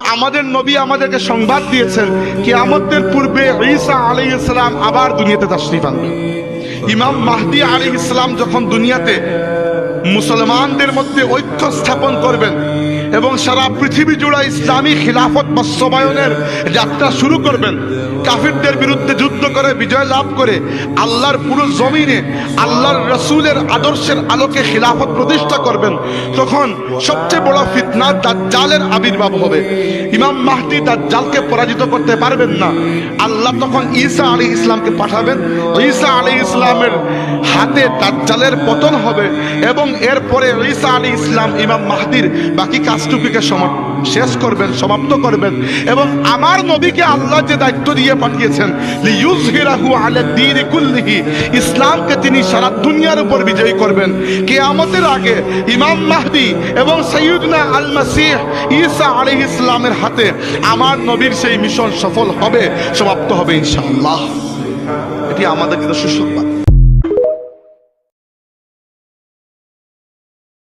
আমাদের নবী আমাদেরকে সংবাদ দিয়েছেন কি আমাদের পূর্বে ঈসা আলী ইসলাম আবার দুনিয়াতে তাশরিফ আনবে। ইমাম মাহদি আলী ইসলাম যখন দুনিয়াতে মুসলমানদের মধ্যে ঐক্য স্থাপন করবেন এবং সারা পৃথিবী জুড়ে ইসলামী খিলাফত বাস্তবায়নের যাত্রা শুরু করবেন। কাফিরদের বিরুদ্ধে যুদ্ধ করে, বিজয় লাভ করে, আল্লাহর পুরো জমিনে, আল্লাহর রসুলের আদর্শের আলোকে খিলাফত প্রতিষ্ঠা করবেন, তখন সবচেয়ে বড় ফিতনা দাজ্জালের আবির্ভাব হবে। ইমাম মাহদি দাজ্জালকে পরাজিত করতে পারবেন না। আল্লাহ তখন ঈসা আলী ইসলামকে পাঠাবেন। ঈসা আলী ইসলামের হাতে দাজ্জালের পতন হবে এবং এরপরে ঈসা আলী ইসলাম ইমাম মাহদির বাকি কাজটুকুকে সমাপ শেষ করবেন, সমাপ্ত করবেন এবং আমার নবীকে আল্লাহ যে দায়িত্ব দিয়ে পাঠিয়েছেন আলা ইসলামকে তিনি সারা দুনিয়ার উপর বিজয়ী করবেন। কিয়ামতের আগে ইমাম মাহদি এবং সৈয়দনা আল মাসিহ ঈসা আলাইহিস ইসলামের হাতে আমার নবীর সেই মিশন সফল হবে, সমাপ্ত হবে ইনশাআল্লাহ। এটি আমাদের জন্য সুসংবাদ।